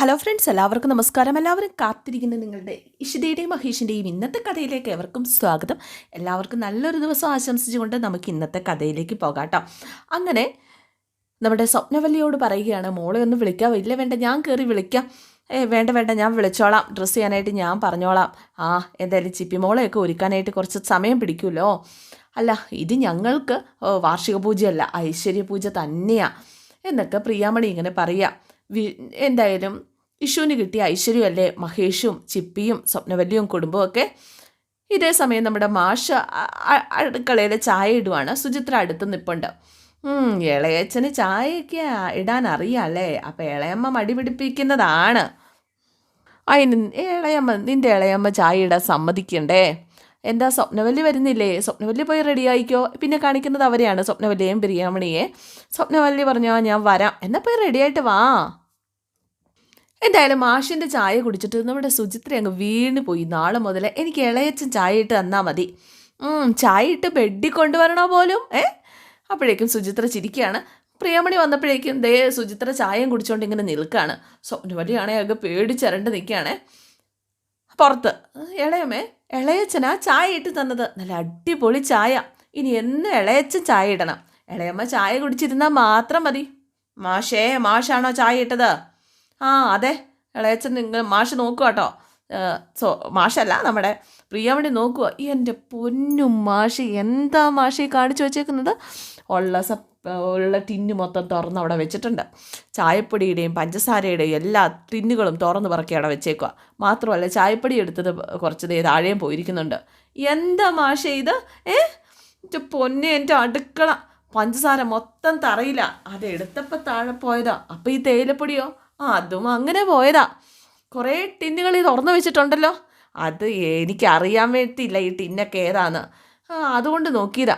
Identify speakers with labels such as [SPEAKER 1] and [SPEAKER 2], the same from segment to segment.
[SPEAKER 1] Hello friends എല്ലാവർക്കും നമസ്കാരം. എല്ലാവരും കാത്തിരിക്കുന്ന നിങ്ങളുടെ ഇഷിതയുടെയും മഹേഷിന്റെയും ഇന്നത്തെ കഥയിലേക്ക് എവർക്കും സ്വാഗതം. എല്ലാവർക്കും നല്ലൊരു ദിവസം ആശംസിച്ചുകൊണ്ട് നമുക്ക് ഇന്നത്തെ കഥയിലേക്ക് പോകാം കേട്ടോ അങ്ങനെ നമ്മുടെ സ്വപ്നവല്ലിയോട് പറയുകയാണ് മോളെ ഒന്ന് വിളിക്കാം ഇല്ല വേണ്ട ഞാൻ കയറി വിളിക്കാം. ഏ വേണ്ട വേണ്ട ഞാൻ വിളിച്ചോളാം. ഡ്രസ്സ് ചെയ്യാനായിട്ട് ഞാൻ പറഞ്ഞോളാം. ആ എന്തായാലും ചിപ്പി മോളെയൊക്കെ ഒരുക്കാനായിട്ട് കുറച്ച് സമയം പിടിക്കുമല്ലോ അല്ല ഇത് ഞങ്ങൾക്ക് വാർഷിക പൂജയല്ല ഐശ്വര്യ പൂജ തന്നെയാണ് എന്നൊക്കെ പ്രിയാമണി ഇങ്ങനെ പറയാം. വി- എന്തായാലും ഇഷുവിന് കിട്ടിയ ഐശ്വര്യമല്ലേ മഹേഷും ചിപ്പിയും സ്വപ്നവല്ലിയും കുടുംബവും ഒക്കെ ഇതേ സമയം നമ്മുടെ മാഷ അടുക്കളയിൽ ചായ ഇടുവാണ്. സുചിത്ര അടുത്ത് നിൽപ്പുണ്ട് ഇളയച്ചന് ചായയൊക്കെ ഇടാൻ അറിയാല്ലേ അപ്പം ഇളയമ്മ മടി പിടിപ്പിക്കുന്നതാണ്. അതിന് ഇളയമ്മ നിന്റെ ഇളയമ്മ ചായ ഇടാൻ സമ്മതിക്കണ്ടേ? എന്താ സ്വപ്നവല്ലി വരുന്നില്ലേ? സ്വപ്നവല്ലി പോയി റെഡി ആയിക്കോ? പിന്നെ കാണിക്കുന്നത് അവരെയാണ് സ്വപ്നവല്ലിയെയും പ്രിയാമണിയെ സ്വപ്നവല്ലി പറഞ്ഞോ ഞാൻ വരാം. എന്നാൽ പോയി റെഡിയായിട്ട് വാ. എന്തായാലും മാഷിന്റെ ചായ കുടിച്ചിട്ട് നമ്മുടെ സുചിത്ര അങ്ങ് വീണ് പോയി. നാളെ മുതൽ എനിക്ക് ഇളയച്ചൻ ചായ ഇട്ട് തന്നാൽ മതി. ചായ ഇട്ട് ബെഡിൽ കൊണ്ടുവരണോ പോലും? ഏ? അപ്പോഴേക്കും സുചിത്ര ചിരിക്കുകയാണ്. പ്രിയമണി വന്നപ്പോഴേക്കും ദേ സുചിത്ര ചായയും കുടിച്ചുകൊണ്ട് ഇങ്ങനെ നിൽക്കുകയാണ് സ്വപ്നവലിയാണെങ്കിൽ അതൊക്കെ പേടിച്ചരണ്ട് നിൽക്കുകയാണേ. പുറത്ത്. ഇളയമേ ഇളയച്ചനാ ചായ ഇട്ട് തന്നത്. നല്ല അടിപൊളി ചായ. ഇനി എന്നും ഇളയച്ചൻ ചായ ഇടണം. ഇളയമ്മ ചായ കുടിച്ചിരുന്നാൽ മാത്രം മതി. മാഷേ മാഷാണോ ചായ ഇട്ടത്? ആ അതെ. ഇളയച്ചൻ നിങ്ങൾ മാഷ് നോക്കുക കേട്ടോ. സോ മാഷല്ല നമ്മുടെ. പ്രിയാവണ്ടി നോക്കുക എന്റെ പൊന്നും മാഷി എന്താ മാഷി കാണിച്ചു വെച്ചേക്കുന്നത്? ഉള്ള സ ഉള്ള ടിന്ന് മൊത്തം തുറന്ന് അവിടെ വെച്ചിട്ടുണ്ട്. ചായപ്പൊടിയുടെയും പഞ്ചസാരയുടെയും എല്ലാ ടിന്നുകളും തുറന്ന് പറക്കി അവിടെ വെച്ചേക്കുക മാത്രമല്ല ചായപ്പൊടി എടുത്തത് കുറച്ച് ദേ താഴെയും പോയിരിക്കുന്നുണ്ട്. എന്താ മാഷേ ഇത്? ഏ? പൊന്നെ എന്റെ അടുക്കള. പഞ്ചസാര മൊത്തം തറയില്ല അതെടുത്തപ്പോൾ താഴെ പോയതാ. അപ്പം ഈ തേയിലപ്പൊടിയോ? ആ അതും അങ്ങനെ പോയതാ. കുറേ ടിന്നുകൾ തുറന്നു വെച്ചിട്ടുണ്ടല്ലോ. അത് എനിക്കറിയാൻ വേണ്ടിയില്ല ഈ ടിന്നൊക്കെ ഏതാന്ന്. ആ അതുകൊണ്ട് നോക്കിയതാ.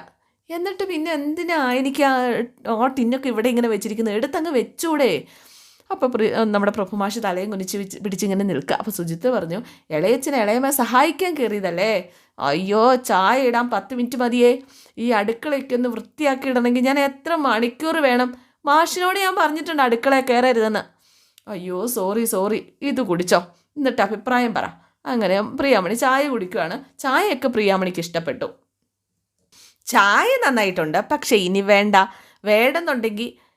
[SPEAKER 1] എന്നിട്ട് പിന്നെ എന്തിനാ എനിക്ക് ആ ആ ടിന്നൊക്കെ ഇവിടെ ഇങ്ങനെ വെച്ചിരിക്കുന്നത്? എടുത്തങ്ങ് വെച്ചൂടെ. അപ്പോൾ നമ്മുടെ പ്രഭുമാഷ് തലയും കുനിച്ച് വെച്ച് പിടിച്ചിങ്ങനെ നിൽക്കുക അപ്പോൾ സുജിത്ത് പറഞ്ഞു ഇളയച്ചനെ ഇളയമ്മ സഹായിക്കാൻ കയറിയതല്ലേ? അയ്യോ ചായ ഇടാൻ പത്ത് മിനിറ്റ് മതിയേ. ഈ അടുക്കളയൊക്കെ ഒന്ന് വൃത്തിയാക്കി ഇടണമെങ്കിൽ ഞാൻ എത്ര മണിക്കൂർ വേണം? മാഷിനോട് ഞാൻ പറഞ്ഞിട്ടുണ്ട് അടുക്കളയിൽ കയറരുതെന്ന്. അയ്യോ സോറി സോറി ഇത് കുടിച്ചോ. എന്നിട്ട് അഭിപ്രായം പറ. അങ്ങനെ പ്രിയാമണി ചായ കുടിക്കുകയാണ് ചായയൊക്കെ പ്രിയാമണിക്ക് ഇഷ്ടപ്പെട്ടു. ചായ നന്നായിട്ടുണ്ട്. പക്ഷേ ഇനി വേണ്ട. വേണ്ടെന്നുണ്ടെങ്കിൽ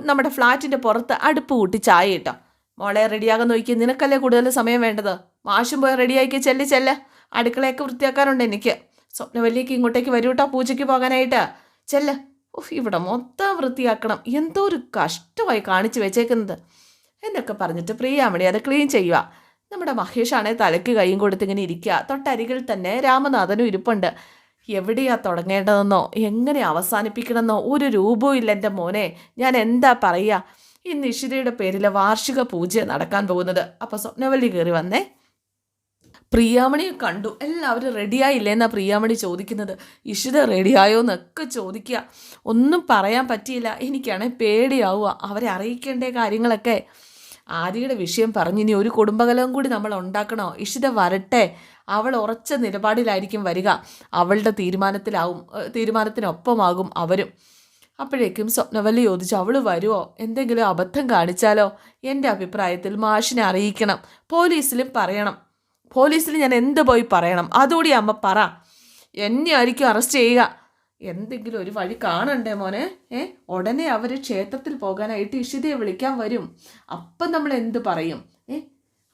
[SPEAKER 1] നമ്മുടെ ഫ്ലാറ്റിന്റെ പുറത്ത് അടുപ്പ് കൂട്ടി ചായ ഇട്ടോ. മോളെ റെഡിയാകാൻ നോക്കി നിനക്കല്ലേ കൂടുതൽ സമയം വേണ്ടത്? മാഷും പോയി റെഡിയാക്കി ചെല്ല് ചെല്ല്. അടുക്കളയൊക്കെ വൃത്തിയാക്കാറുണ്ട് എനിക്ക്. സ്വപ്നവല്ലിക്ക് ഇങ്ങോട്ടേക്ക് വരൂ കേട്ടോ പൂജയ്ക്ക് പോകാനായിട്ട്. ചെല്ല്. ഉഫ് ഇവിടെ മൊത്തം വൃത്തിയാക്കണം. എന്തോ ഒരു കഷ്ടമായി കാണിച്ചു വെച്ചേക്കുന്നത്. എന്നൊക്കെ പറഞ്ഞിട്ട് പ്രിയാമണി അത് ക്ലീൻ ചെയ്യുക. നമ്മുടെ മഹേഷാണെ തലയ്ക്ക് കൈയും കൊടുത്ത് ഇങ്ങനെ ഇരിക്കുക. തൊട്ടരികിൽ തന്നെ രാമനാഥനും ഇരിപ്പുണ്ട്. എവിടെയാ തുടങ്ങേണ്ടതെന്നോ എങ്ങനെ അവസാനിപ്പിക്കണമെന്നോ ഒരു രൂപവും ഇല്ല എന്റെ മോനെ. ഞാൻ എന്താ പറയുക? ഈ നിഷിതയുടെ പേരിലെ വാർഷിക പൂജ നടക്കാൻ പോകുന്നത്. അപ്പോൾ സ്വപ്നവല്ലി കയറി വന്നേ. പ്രിയാമണിയെ കണ്ടു. എല്ലാവരും റെഡിയായില്ലേ എന്നാ പ്രിയാമണി ചോദിക്കുന്നത്. ഇഷിത റെഡിയായോ എന്നൊക്കെ ചോദിക്കുക. ഒന്നും പറയാൻ പറ്റിയില്ല. എനിക്കാണെങ്കിൽ പേടിയാവുക. അവരെ അറിയിക്കേണ്ട കാര്യങ്ങളൊക്കെ. ആര്യയുടെ വിഷയം പറഞ്ഞ് ഇനി ഒരു കുടുംബകലവും കൂടി നമ്മൾ ഉണ്ടാക്കണോ? ഇഷിത വരട്ടെ. അവൾ ഉറച്ച നിലപാടിലായിരിക്കും വരിക. അവളുടെ തീരുമാനത്തിലാവും തീരുമാനത്തിനൊപ്പമാകും അവരും. അപ്പോഴേക്കും സ്വപ്നവല്ലി ചോദിച്ചു അവൾ വരുമോ എന്തെങ്കിലും അബദ്ധം കാണിച്ചാലോ? എന്റെ അഭിപ്രായത്തിൽ മാഷിനെ അറിയിക്കണം. പോലീസിലും പറയണം. പോലീസിൽ ഞാൻ എന്ത് പോയി പറയണം? അതുകൂടി അമ്മ പറ. എന്നെ ആയിരിക്കും അറസ്റ്റ് ചെയ്യുക. എന്തെങ്കിലും ഒരു വഴി കാണണ്ടേ മോനെ? ഏ? ഉടനെ അവർ ക്ഷേത്രത്തിൽ പോകാനായിട്ട് ഇഷിതയെ വിളിക്കാൻ വരും. അപ്പം നമ്മൾ എന്ത് പറയും? ഏ?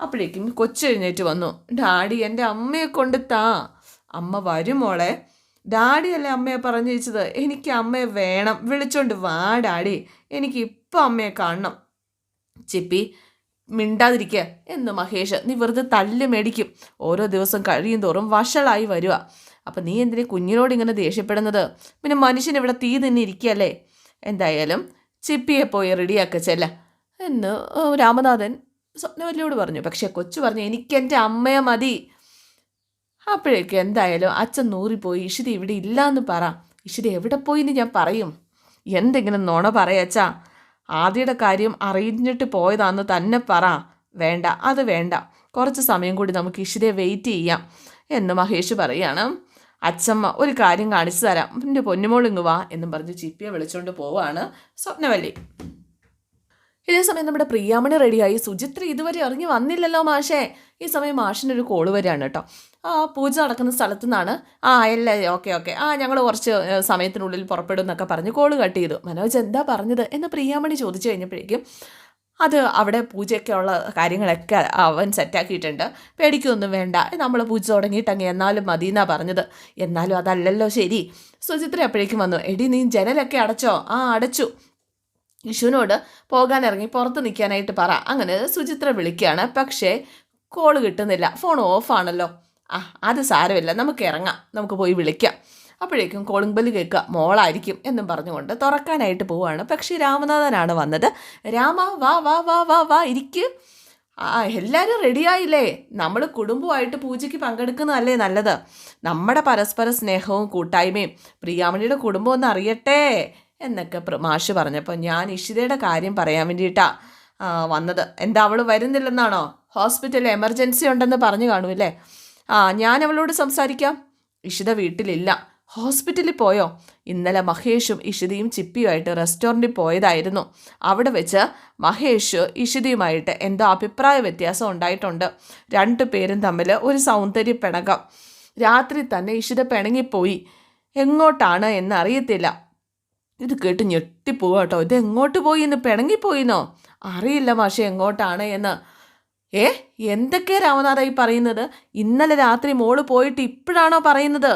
[SPEAKER 1] അപ്പോഴേക്കും കൊച്ചെഴുന്നേറ്റ് വന്നു. ഡാഡി എന്റെ അമ്മയെ കൊണ്ട് താ. അമ്മ വരും മോളെ. ഡാഡിയല്ലേ അമ്മയെ പറഞ്ഞു വെച്ചത് എനിക്ക് അമ്മയെ വേണം. വിളിച്ചോണ്ട് വാ ഡാഡി. എനിക്ക് ഇപ്പം അമ്മയെ കാണണം. ചിപ്പി മിണ്ടാതിരിക്കുക എന്ന് മഹേഷ് നീ വെറുതെ തല്ല് മേടിക്കും. ഓരോ ദിവസം കഴിയും തോറും വഷളായി വരിക അപ്പം നീ എന്തിനെ കുഞ്ഞിനോട് ഇങ്ങനെ ദേഷ്യപ്പെടുന്നത്? പിന്നെ മനുഷ്യൻ ഇവിടെ തീ തന്നെ ഇരിക്കുകയല്ലേ? എന്തായാലും ചിപ്പിയെ പോയി റെഡിയാക്ക ചെല്ല. എന്ന് രാമനാഥൻ സ്വപ്നവല്ലിയോട് പറഞ്ഞു. പക്ഷേ കൊച്ചു പറഞ്ഞു എനിക്ക് എന്റെ അമ്മയെ മതി. അപ്പോഴേക്ക് എന്തായാലും അച്ഛൻ നൂറിപ്പോയി. ഇഷിത ഇവിടെ ഇല്ല എന്ന് പറ. ഇഷിത എവിടെ പോയി എന്ന് ഞാൻ പറയും. എന്തെങ്കിലും നുണ പറയച്ചാ ആദ്യയുടെ കാര്യം അറിഞ്ഞിട്ട് പോയതാന്ന് തന്നെ പറ. വേണ്ട അത് വേണ്ട. കുറച്ച് സമയം കൂടി നമുക്ക് ഇഷിതയെ വെയിറ്റ് ചെയ്യാം. എന്ന് മഹേഷ് പറയാണ്. അച്ഛമ്മ ഒരു കാര്യം കാണിച്ചു തരാം. എന്റെ പൊന്നുമോൾ ഇങ്ങ് വാ എന്നും പറഞ്ഞ് ചിപ്പിയെ വിളിച്ചുകൊണ്ട് പോവാണ് സ്വപ്നവല്ലി. ഇതേ സമയം നമ്മുടെ പ്രിയാമണി റെഡിയായി. സുചിത്ര ഇതുവരെ ഇറങ്ങി വന്നില്ലല്ലോ മാഷേ. ഈ സമയം മാഷിന്റെ ഒരു കോൾ വരികയാണ് കേട്ടോ. ആ പൂജ നടക്കുന്ന സ്ഥലത്തു നിന്നാണ് ആ അല്ലേ ഓക്കെ ഓക്കെ. ആ ഞങ്ങൾ കുറച്ച് സമയത്തിനുള്ളിൽ പുറപ്പെടും എന്നൊക്കെ പറഞ്ഞ് കോൾ കട്ട് ചെയ്തു. മനോജ് എന്താ പറഞ്ഞത് എന്ന് പ്രിയാമണി ചോദിച്ചു കഴിഞ്ഞപ്പോഴേക്കും അത് അവിടെ പൂജയൊക്കെ ഉള്ള കാര്യങ്ങളൊക്കെ അവൻ സെറ്റാക്കിയിട്ടുണ്ട്. പേടിക്കൊന്നും വേണ്ട. നമ്മൾ പൂജ തുടങ്ങിയിട്ടങ്ങ് എന്നാലും മതി എന്നാണ് പറഞ്ഞത്. എന്നാലും അതല്ലല്ലോ ശരി. സുചിത്ര എപ്പോഴേക്കും വന്നു. എടി നീ ജനലൊക്കെ അടച്ചോ? ആ അടച്ചു. വിഷുവിനോട് പോകാൻ ഇറങ്ങി പുറത്ത് നിൽക്കാനായിട്ട് പറ. അങ്ങനെ സുചിത്ര വിളിക്കുകയാണ്. പക്ഷേ കോൾ കിട്ടുന്നില്ല. ഫോൺ ഓഫാണല്ലോ ആ അത് സാരമില്ല. നമുക്ക് ഇറങ്ങാം. നമുക്ക് പോയി വിളിക്കാം. അപ്പോഴേക്കും കോളിംഗ് ബെല്ല് കേൾക്കുക മോളായിരിക്കും എന്നും പറഞ്ഞുകൊണ്ട് തുറക്കാനായിട്ട് പോവുകയാണ്. പക്ഷേ രാമനാഥനാണ് വന്നത്. രാമ വാ വാ വാ വാ വാ ഇരിക്ക്. ആ എല്ലാവരും റെഡിയായില്ലേ നമ്മൾ കുടുംബമായിട്ട് പൂജയ്ക്ക് പങ്കെടുക്കുന്നതല്ലേ നല്ലത്. നമ്മുടെ പരസ്പര സ്നേഹവും കൂട്ടായ്മയും പ്രിയാമണിയുടെ കുടുംബം ഒന്ന് അറിയട്ടെ എന്നൊക്കെ മാഷ് പറഞ്ഞപ്പോൾ ഞാൻ ഇഷിതയുടെ കാര്യം പറയാൻ വേണ്ടിയിട്ടാണ് വന്നത്. എന്താ അവൾ വരുന്നില്ലെന്നാണോ? ഹോസ്പിറ്റലിൽ എമർജൻസി ഉണ്ടെന്ന് പറഞ്ഞു കാണുമല്ലേ ആ ഞാൻ അവളോട് സംസാരിക്കാം. ഇഷിത വീട്ടിലില്ല. ഹോസ്പിറ്റലിൽ പോയോ? ഇന്നലെ മഹേഷും ഇഷിതയും ചിപ്പിയുമായിട്ട് റെസ്റ്റോറന്റിൽ പോയതായിരുന്നു. അവിടെ വെച്ച് മഹേഷ് ഇഷിതയുമായിട്ട് എന്തോ അഭിപ്രായ വ്യത്യാസം ഉണ്ടായിട്ടുണ്ട്. രണ്ടു പേരും തമ്മിൽ ഒരു സൗന്ദര്യ പിണകം രാത്രി തന്നെ ഇഷിത പിണങ്ങിപ്പോയി. എങ്ങോട്ടാണ് എന്നറിയത്തില്ല. ഇത് കേട്ട് ഞെട്ടിപ്പോവാട്ടോ ഇത് എങ്ങോട്ട് പോയി എന്ന് പിണങ്ങിപ്പോയിന്നോ? അറിയില്ല മാഷെ എങ്ങോട്ടാണ് എന്ന്. ഏ എന്തൊക്കെ രാമനാഥ ഈ പറയുന്നത്? ഇന്നലെ രാത്രി മോൾ പോയിട്ട് ഇപ്പോഴാണോ പറയുന്നത്?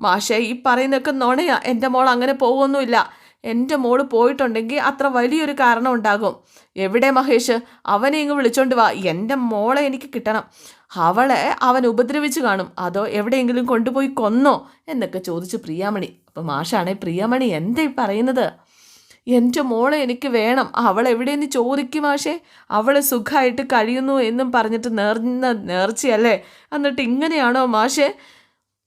[SPEAKER 1] മാഷേ ഈ പറയുന്നതൊക്കെ നുണയാ. എന്റെ മോൾ അങ്ങനെ പോകുമൊന്നുമില്ല എന്റെ മോൾ പോയിട്ടുണ്ടെങ്കിൽ അത്ര വലിയൊരു കാരണം ഉണ്ടാകും. എവിടെ മഹേഷ്? അവനെ ഇങ്ങ് വിളിച്ചോണ്ട് വാ. എന്റെ മോളെ എനിക്ക് കിട്ടണം. അവളെ അവൻ ഉപദ്രവിച്ച് കാണും. അതോ എവിടെയെങ്കിലും കൊണ്ടുപോയി കൊന്നോ? എന്നൊക്കെ ചോദിച്ചു പ്രിയാമണി. അപ്പം മാഷാണെ പ്രിയാമണി എന്താ ഈ പറയുന്നത്? എന്റെ മോളെ എനിക്ക് വേണം. അവൾ എവിടെയെന്ന് ചോദിക്കും മാഷേ. അവൾ സുഖമായിട്ട് കഴിയുന്നു എന്നും പറഞ്ഞിട്ട് നേർന്ന നേർച്ചയല്ലേ? എന്നിട്ട് ഇങ്ങനെയാണോ മാഷേ?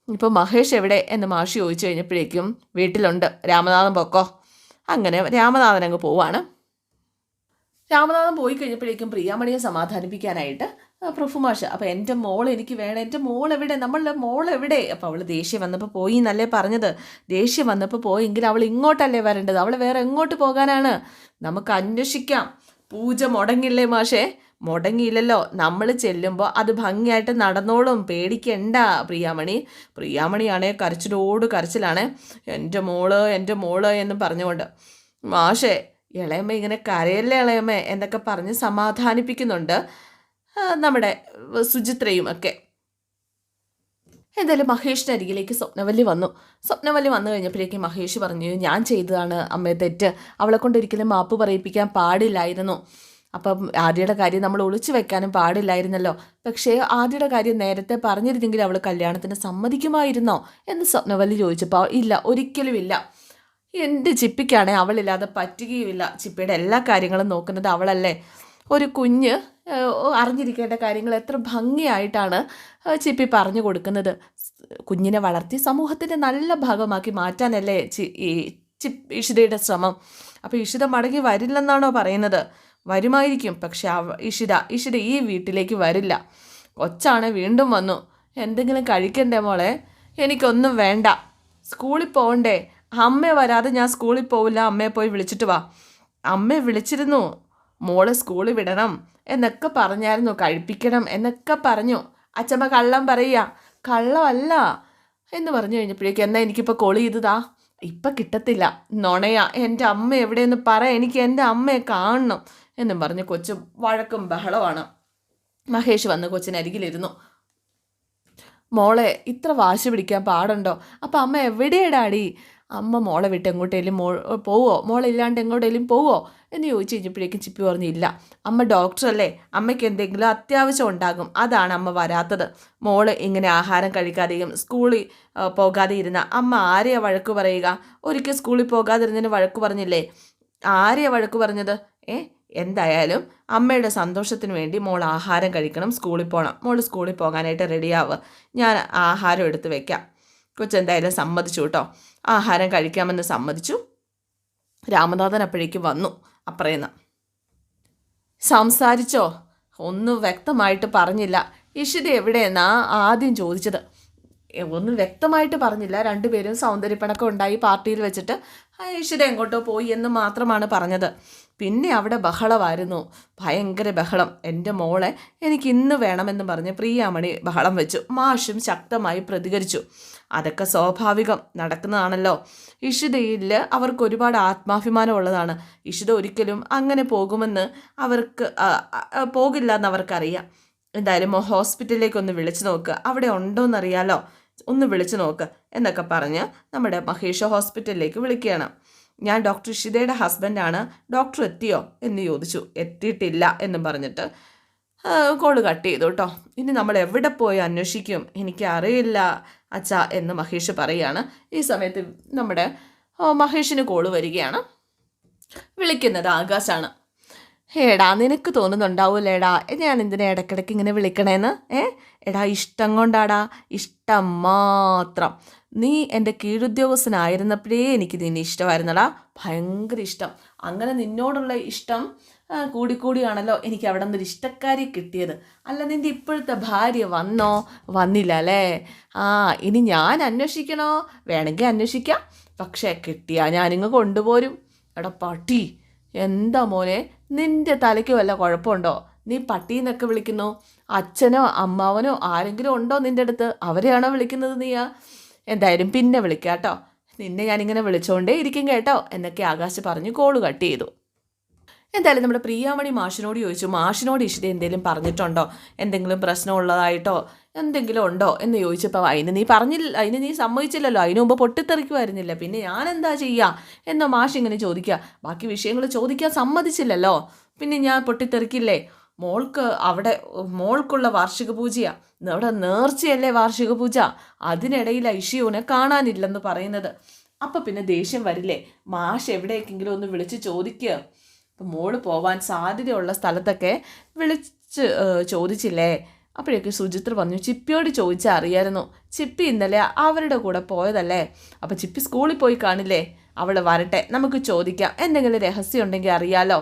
[SPEAKER 1] ഇപ്പോൾ മഹേഷ് എവിടെ? എന്ന് മാഷി ചോദിച്ചു കഴിഞ്ഞപ്പോഴേക്കും വീട്ടിലുണ്ട്. രാമനാഥൻ പൊക്കോ? അങ്ങനെ രാമനാഥൻ അങ്ങ് പോവാണ്. രാമനാഥൻ പോയി കഴിഞ്ഞപ്പോഴേക്കും പ്രിയാമണിയെ സമാധാനിപ്പിക്കാനായിട്ട് പ്രഫു മാഷ് അപ്പോൾ എന്റെ മോൾ എനിക്ക് വേണം. എന്റെ മോൾ എവിടെ? നമ്മളുടെ മോൾ എവിടെ? അപ്പോൾ അവൾ ദേഷ്യം വന്നപ്പോൾ പോയി എന്നല്ലേ പറഞ്ഞത്. ദേഷ്യം വന്നപ്പോൾ പോയെങ്കിൽ അവൾ ഇങ്ങോട്ടല്ലേ വരേണ്ടത്? അവൾ വേറെ എങ്ങോട്ട് പോകാനാണ്? നമുക്ക് അന്വേഷിക്കാം. പൂജ മുടങ്ങില്ലേ മാഷേ? മുടങ്ങിയില്ലല്ലോ. നമ്മൾ ചെല്ലുമ്പോൾ അത് ഭംഗിയായിട്ട് നടന്നോളും. പേടിക്കണ്ട പ്രിയാമണി. പ്രിയാമണിയാണേ കരച്ചിലോട് കരച്ചിലാണ്. എന്റെ മോൾ എന്റെ മോൾ എന്ന് പറഞ്ഞുകൊണ്ട്. മാഷേ ഇളയമ്മ ഇങ്ങനെ കരയല്ലേ ഇളയമ്മ? എന്നൊക്കെ പറഞ്ഞ് സമാധാനിപ്പിക്കുന്നുണ്ട്. നമ്മുടെ സുചിത്രയും ഒക്കെ. എന്തായാലും മഹേഷിന്റെ അരികിലേക്ക് സ്വപ്നവല്ലി വന്നു. സ്വപ്നവല്ലി വന്നു കഴിഞ്ഞപ്പോഴേക്കും മഹേഷ് പറഞ്ഞു ഞാൻ ചെയ്തതാണ് അമ്മയെ തെറ്റ്. അവളെ കൊണ്ട് ഒരിക്കലും മാപ്പ് പറയിപ്പിക്കാൻ പാടില്ലായിരുന്നു. അപ്പം ആദ്യയുടെ കാര്യം നമ്മൾ ഒളിച്ചു വെക്കാനും പാടില്ലായിരുന്നല്ലോ. പക്ഷേ ആദ്യയുടെ കാര്യം നേരത്തെ പറഞ്ഞിരുന്നെങ്കിൽ അവൾ കല്യാണത്തിന് സമ്മതിക്കുമായിരുന്നോ എന്ന് സ്വപ്നവല്ലി ചോദിച്ചപ്പോൾ ഇല്ല ഒരിക്കലും ഇല്ല. എന്റെ ചിപ്പിക്കാണെ അവളില്ലാതെ പറ്റുകയുമില്ല. ചിപ്പിയുടെ എല്ലാ കാര്യങ്ങളും നോക്കുന്നത് അവളല്ലേ. ഒരു കുഞ്ഞ് അറിഞ്ഞിരിക്കേണ്ട കാര്യങ്ങൾ എത്ര ഭംഗിയായിട്ടാണ് ചിപ്പി പറഞ്ഞു കൊടുക്കുന്നത്. കുഞ്ഞിനെ വളർത്തി സമൂഹത്തിന്റെ നല്ല ഭാഗമാക്കി മാറ്റാനല്ലേ ചി ഈ ചിപ്പ് ഇഷിതയുടെ ശ്രമം. അപ്പോൾ ഇഷിത മടങ്ങി വരില്ലെന്നാണോ പറയുന്നത്? വരുമായിരിക്കും പക്ഷെ അവ ഇഷിത ഇഷിത ഈ വീട്ടിലേക്ക് വരില്ല. കൊച്ചാണ് വീണ്ടും വന്നു. എന്തെങ്കിലും കഴിക്കണ്ടേ മോളെ? എനിക്കൊന്നും വേണ്ട. സ്കൂളിൽ പോകണ്ടേ അമ്മ വരാതെ ഞാൻ സ്കൂളിൽ പോവില്ല. അമ്മയെ പോയി വിളിച്ചിട്ട് വാ. അമ്മയെ വിളിച്ചിരുന്നു. മോളെ സ്കൂളിൽ വിടണം. എന്നൊക്കെ പറഞ്ഞായിരുന്നു കഴിപ്പിക്കണം എന്നൊക്കെ പറഞ്ഞു. അച്ഛമ്മ കള്ളം പറയുക കള്ളമല്ല എന്ന് പറഞ്ഞു കഴിഞ്ഞപ്പോഴേക്കും എന്നാ എനിക്കിപ്പോൾ കോളി ചെയ്തതാ ഇപ്പം കിട്ടത്തില്ല. നുണയാ. എന്റെ അമ്മ എവിടെയെന്ന് പറ. എനിക്ക് എന്റെ അമ്മയെ കാണണം എന്നും പറഞ്ഞ് കൊച്ചു വഴക്കും ബഹളമാണ്. മഹേഷ് വന്ന് കൊച്ചിനരികിലിരുന്നു മോളെ ഇത്ര വാശി പിടിക്കാൻ പാടുണ്ടോ? അപ്പം അമ്മ എവിടെയാടാടി? അമ്മ മോളെ വിട്ട് എങ്ങോട്ടേലും മോ പോവോ? മോളില്ലാണ്ട് എങ്ങോട്ടേലും പോവോ? എന്ന് ചോദിച്ചു കഴിഞ്ഞപ്പോഴേക്കും ചിപ്പി പറഞ്ഞില്ല അമ്മ ഡോക്ടറല്ലേ. അമ്മയ്ക്ക് എന്തെങ്കിലും അത്യാവശ്യം ഉണ്ടാകും. അതാണ് അമ്മ വരാത്തത്. മോൾ ഇങ്ങനെ ആഹാരം കഴിക്കാതെയും സ്കൂളിൽ പോകാതെ ഇരുന്ന അമ്മ ആരെയാ വഴക്ക് പറയുക? ഒരിക്കൽ സ്കൂളിൽ പോകാതിരുന്നതിന് വഴക്ക് പറഞ്ഞില്ലേ? ആരെയാ വഴക്ക് പറഞ്ഞത്? ഏ? എന്തായാലും അമ്മയുടെ സന്തോഷത്തിന് വേണ്ടി മോൾ ആഹാരം കഴിക്കണം. സ്കൂളിൽ പോകണം മോൾ സ്കൂളിൽ പോകാനായിട്ട് റെഡിയാവുക ഞാൻ ആഹാരം എടുത്ത് വെക്കാം. കൊച്ചെന്തായാലും സമ്മതിച്ചു കേട്ടോ. ആഹാരം കഴിക്കാമെന്ന് സമ്മതിച്ചു. രാമനാഥൻ അപ്പോഴേക്ക് വന്നു. അപ്പറയുന്ന സംസാരിച്ചോ? ഒന്നും വ്യക്തമായിട്ട് പറഞ്ഞില്ല. ഇഷിത എവിടെയെന്നാ ആദ്യം ചോദിച്ചത്. ഒന്നും വ്യക്തമായിട്ട് പറഞ്ഞില്ല. രണ്ടുപേരും സൗന്ദര്യപ്പണക്കം ഉണ്ടായി പാർട്ടിയിൽ വെച്ചിട്ട് ഐശ്വര്യ എങ്ങോട്ടോ പോയി എന്ന് മാത്രമാണ് പറഞ്ഞത്. പിന്നെ അവിടെ ബഹളമായിരുന്നു. ഭയങ്കര ബഹളം. എന്റെ മോളെ എനിക്ക് ഇന്ന് വേണമെന്ന് പറഞ്ഞ് പ്രിയാമണി ബഹളം വെച്ചു. മാഷും ശക്തമായി പ്രതികരിച്ചു. അതൊക്കെ സ്വാഭാവികം. നടക്കുന്നതാണല്ലോ. ഇഷിതയിൽ അവർക്ക് ഒരുപാട് ആത്മാഭിമാനം ഉള്ളതാണ് ഇഷിത ഒരിക്കലും അങ്ങനെ പോകുമെന്ന് അവർക്ക് പോകില്ല എന്ന് അവർക്കറിയാം. എന്തായാലും ഹോസ്പിറ്റലിലേക്ക് ഒന്ന് വിളിച്ചു നോക്കുക അവിടെ ഉണ്ടോയെന്നറിയാലോ ഒന്ന് വിളിച്ചു നോക്ക് എന്നൊക്കെ പറഞ്ഞ് നമ്മുടെ മഹേഷ് ഹോസ്പിറ്റലിലേക്ക് വിളിക്കുകയാണ്. ഞാൻ ഡോക്ടർ ഇഷിതയുടെ ഹസ്ബൻഡാണ്. ഡോക്ടർ എത്തിയോ എന്ന് ചോദിച്ചു. എത്തിയിട്ടില്ല എന്നും പറഞ്ഞിട്ട് കോൾ കട്ട് ചെയ്തു കേട്ടോ ഇനി നമ്മൾ എവിടെ പോയി അന്വേഷിക്കും? എനിക്ക് അറിയില്ല അച്ഛ എന്ന് മഹേഷ് പറയുകയാണ് ഈ സമയത്ത് നമ്മുടെ മഹേഷിന് കോൾ വരികയാണ്. വിളിക്കുന്നത് ആകാശാണ്. ഏടാ നിനക്ക് തോന്നുന്നുണ്ടാവൂലേടാ. ഞാൻ എന്തിനാ ഇടയ്ക്കിടയ്ക്ക് ഇങ്ങനെ വിളിക്കണേന്ന്? ഏ? എടാ ഇഷ്ടം കൊണ്ടാടാ. ഇഷ്ടം മാത്രം. നീ എന്റെ കീഴുദ്യോഗസ്ഥനായിരുന്നപ്പോഴേ എനിക്ക് നിന്നെ ഇഷ്ടമായിരുന്നടാ. ഭയങ്കര ഇഷ്ടം. അങ്ങനെ നിന്നോടുള്ള ഇഷ്ടം കൂടിക്കൂടിയാണല്ലോ എനിക്ക് അവിടെ നിന്നൊരു ഇഷ്ടക്കാരി കിട്ടിയത്. അല്ല നിന്റെ ഇപ്പോഴത്തെ ഭാര്യ വന്നോ? വന്നില്ല അല്ലേ? ആ ഇനി ഞാൻ അന്വേഷിക്കണോ? വേണമെങ്കിൽ അന്വേഷിക്കാം. പക്ഷേ കിട്ടിയാ ഞാനിങ്ങ് കൊണ്ടുപോരും. എടാ പട്ടി. എന്താ മോനെ? നിന്റെ തലയ്ക്ക് വല്ല കുഴപ്പമുണ്ടോ? നീ പട്ടീന്നൊക്കെ വിളിക്കുന്നു. അച്ഛനോ അമ്മാവനോ ആരെങ്കിലും ഉണ്ടോ നിന്റെ അടുത്ത്? അവരെയാണോ വിളിക്കുന്നത് നീയാ? എന്തായാലും പിന്നെ വിളിക്കാം കേട്ടോ നിന്നെ ഞാനിങ്ങനെ വിളിച്ചോണ്ടേ ഇരിക്കും കേട്ടോ. എന്നൊക്കെ ആകാശ് പറഞ്ഞ് കോൾ കട്ട് ചെയ്തു. എന്തായാലും നമ്മുടെ പ്രിയാമണി മാഷിനോട് ചോദിച്ചു മാഷിനോട് ഇഷിത എന്തെങ്കിലും പറഞ്ഞിട്ടുണ്ടോ? എന്തെങ്കിലും പ്രശ്നമുള്ളതായിട്ടോ? എന്തെങ്കിലും ഉണ്ടോ? എന്ന് ചോദിച്ചപ്പോൾ അതിന് നീ പറഞ്ഞില്ല അതിന് നീ സമ്മതിച്ചില്ലല്ലോ. അതിന് മുമ്പ് പൊട്ടിത്തെറിക്കുമായിരുന്നില്ല. പിന്നെ ഞാൻ എന്താ ചെയ്യുക എന്നോ മാഷ് ഇങ്ങനെ ചോദിക്കുക ബാക്കി വിഷയങ്ങൾ ചോദിക്കാൻ സമ്മതിച്ചില്ലല്ലോ. പിന്നെ ഞാൻ പൊട്ടിത്തെറിക്കില്ലേ? മോൾക്ക് അവിടെ മോൾക്കുള്ള വാർഷിക പൂജയാണ് അവിടെ നേർച്ചയല്ലേ വാർഷിക പൂജ. അതിനിടയിൽ ഐഷിയോനെ കാണാനില്ലെന്ന് പറയുന്നത്. അപ്പം പിന്നെ ദേഷ്യം വരില്ലേ? മാഷ് എവിടേക്കെങ്കിലും ഒന്ന് വിളിച്ച് ചോദിക്കുക അപ്പം മോൾ പോവാൻ സാധ്യതയുള്ള സ്ഥലത്തൊക്കെ വിളിച്ച് ചോദിച്ചില്ലേ? അപ്പോഴേക്ക് സുചിത്ര പറഞ്ഞു ചിപ്പിയോട് ചോദിച്ചാൽ അറിയായിരുന്നു. ചിപ്പി ഇന്നലെ അവരുടെ കൂടെ പോയതല്ലേ? അപ്പോൾ ചിപ്പി സ്കൂളിൽ പോയി കാണില്ലേ? അവൾ വരട്ടെ നമുക്ക് ചോദിക്കാം. എന്തെങ്കിലും രഹസ്യം ഉണ്ടെങ്കിൽ അറിയാലോ.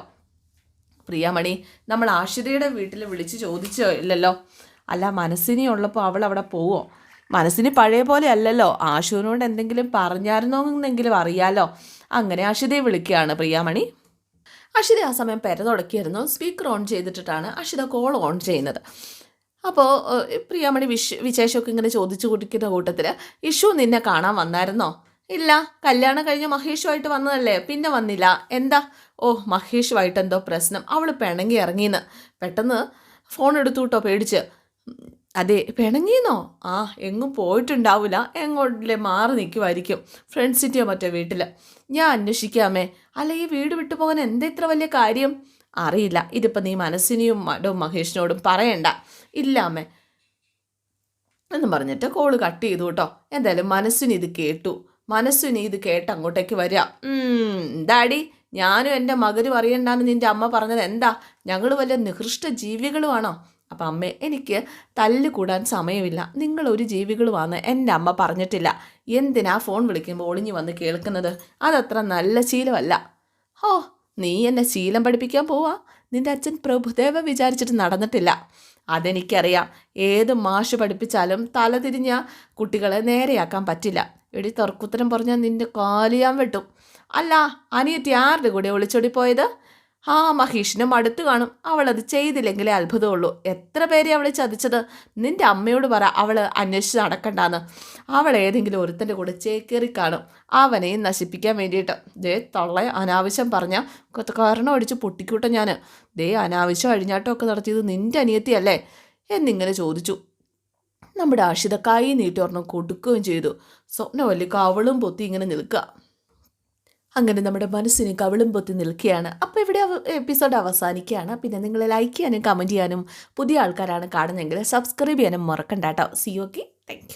[SPEAKER 1] പ്രിയാമണി നമ്മൾ ആഷിതയുടെ വീട്ടിൽ വിളിച്ച് ചോദിച്ചോ ഇല്ലല്ലോ? അല്ല മനസ്സിനി ഉള്ളപ്പോൾ അവൾ അവിടെ പോവോ? മനസ്സിന് പഴയ പോലെ അല്ലല്ലോ? ആശുവിനോട് എന്തെങ്കിലും പറഞ്ഞായിരുന്നോ എന്നെങ്കിലും അറിയാലോ? അങ്ങനെ ആഷിതയെ വിളിക്കുകയാണ് പ്രിയാമണി. അഷിത ആ സമയം പെര തുടക്കിയിരുന്നു. സ്പീക്കർ ഓൺ ചെയ്തിട്ടിട്ടാണ് അഷിത കോൾ ഓൺ ചെയ്യുന്നത്. അപ്പോൾ പ്രിയാമണി വിശ് വിശേഷമൊക്കെ ഇങ്ങനെ ചോദിച്ചു കുടിക്കുന്ന കൂട്ടത്തിൽ ഇഷു നിന്നെ കാണാൻ വന്നായിരുന്നോ? ഇല്ല. കല്യാണം കഴിഞ്ഞ് മഹേഷുമായിട്ട് വന്നതല്ലേ? പിന്നെ വന്നില്ല. എന്താ? ഓ മഹേഷുമായിട്ട് എന്തോ പ്രശ്നം. അവൾ പിണങ്ങി ഇറങ്ങിയെന്ന് പെട്ടെന്ന് ഫോൺ എടുത്തു കേട്ടോ പേടിച്ച്. അതെ പിണങ്ങിയെന്നോ? ആ എങ്ങും പോയിട്ടുണ്ടാവില്ല എങ്ങോട്ടില്ലേ മാറി നിൽക്കുമായിരിക്കും ഫ്രണ്ട്സിന്റെയോ മറ്റോ വീട്ടിൽ ഞാൻ അന്വേഷിക്കാമേ അല്ല ഈ വീട് വിട്ടു പോകാൻ എന്താ ഇത്ര വലിയ കാര്യം? അറിയില്ല. ഇതിപ്പോൾ നീ മനസ്സിനെയും മടവും മഹേഷിനോടും പറയണ്ട. ഇല്ലാമേ അമ്മേ. എന്നും പറഞ്ഞിട്ട് കോൾ കട്ട് ചെയ്തു കേട്ടോ. എന്തായാലും മനസ്സിന് ഇത് കേട്ടു. മനസ്സിന് ഇത് കേട്ട് അങ്ങോട്ടേക്ക് വരിക. എന്താടി? ഞാനും എന്റെ മകനും അറിയണ്ടാന്ന് നിന്റെ അമ്മ പറഞ്ഞത് എന്താ? ഞങ്ങൾ വല്ല നികൃഷ്ട ജീവികളുമാണോ? അപ്പം അമ്മേ എനിക്ക് തല്ല് കൂടാൻ സമയമില്ല. നിങ്ങളൊരു ഒരു ജീവികളുമാണെന്ന് എന്റെ അമ്മ പറഞ്ഞിട്ടില്ല. എന്തിനാ ഫോൺ വിളിക്കുമ്പോൾ ഒളിഞ്ഞു വന്ന് കേൾക്കുന്നത്? അതത്ര നല്ല ശീലമല്ല. ഹോ നീ എന്നെ ശീലം പഠിപ്പിക്കാൻ പോവാ. നിന്റെ അച്ഛൻ പ്രഭുദേവ വിചാരിച്ചിട്ട് നടന്നിട്ടില്ല. അതെനിക്കറിയാം. ഏത് മാഷ് പഠിപ്പിച്ചാലും തലതിരിഞ്ഞ കുട്ടികളെ നേരെയാക്കാൻ പറ്റില്ല. എടി തർക്കുത്തരം പറഞ്ഞാൽ നിന്റെ കാലിയാൻ വെട്ടും. അല്ല അനിയത്തി ആരുടെ കൂടെ ഒളിച്ചോടി പോയത് ആ മഹേഷിനും അടുത്ത് കാണും. അവൾ അത് ചെയ്തില്ലെങ്കിലേ അത്ഭുതമുള്ളൂ. എത്ര പേരെ അവൾ ചതിച്ചത്? നിന്റെ അമ്മയോട് പറ. അവൾ അന്വേഷിച്ച് നടക്കണ്ടാന്ന്. അവൾ ഏതെങ്കിലും ഒരുത്തന്റെ കൂടെ ചേക്കേറി കാണും. അവനെയും നശിപ്പിക്കാൻ വേണ്ടിയിട്ട്. ദേ തള്ള അനാവശ്യം പറഞ്ഞ കാരണം അടിച്ച് പൊട്ടിക്കൂട്ട ഞാൻ ദേ അനാവശ്യം അഴിഞ്ഞാട്ടമൊക്കെ നടത്തിയത് നിന്റെ അനിയത്തിയല്ലേ? എന്നിങ്ങനെ ചോദിച്ചു. നമ്മുടെ ആഷിത കൈ നീട്ടി ഒരെണ്ണം കൊടുക്കുകയും ചെയ്തു. സ്വപ്നവല്ലി കവളും പൊത്തി ഇങ്ങനെ നിൽക്കുക. അങ്ങനെ നമ്മുടെ മനസ്സിന് കവിളും പൊത്തി നിൽക്കുകയാണ്. അപ്പോൾ ഇവിടെ എപ്പിസോഡ് അവസാനിക്കുകയാണ്. പിന്നെ നിങ്ങൾ ലൈക്ക് ചെയ്യാനും കമന്റ് ചെയ്യാനും പുതിയ ആൾക്കാരാണ് കാണുന്നതെങ്കിൽ സബ്സ്ക്രൈബ് ചെയ്യാനും മറക്കണ്ട കേട്ടോ. C okay thank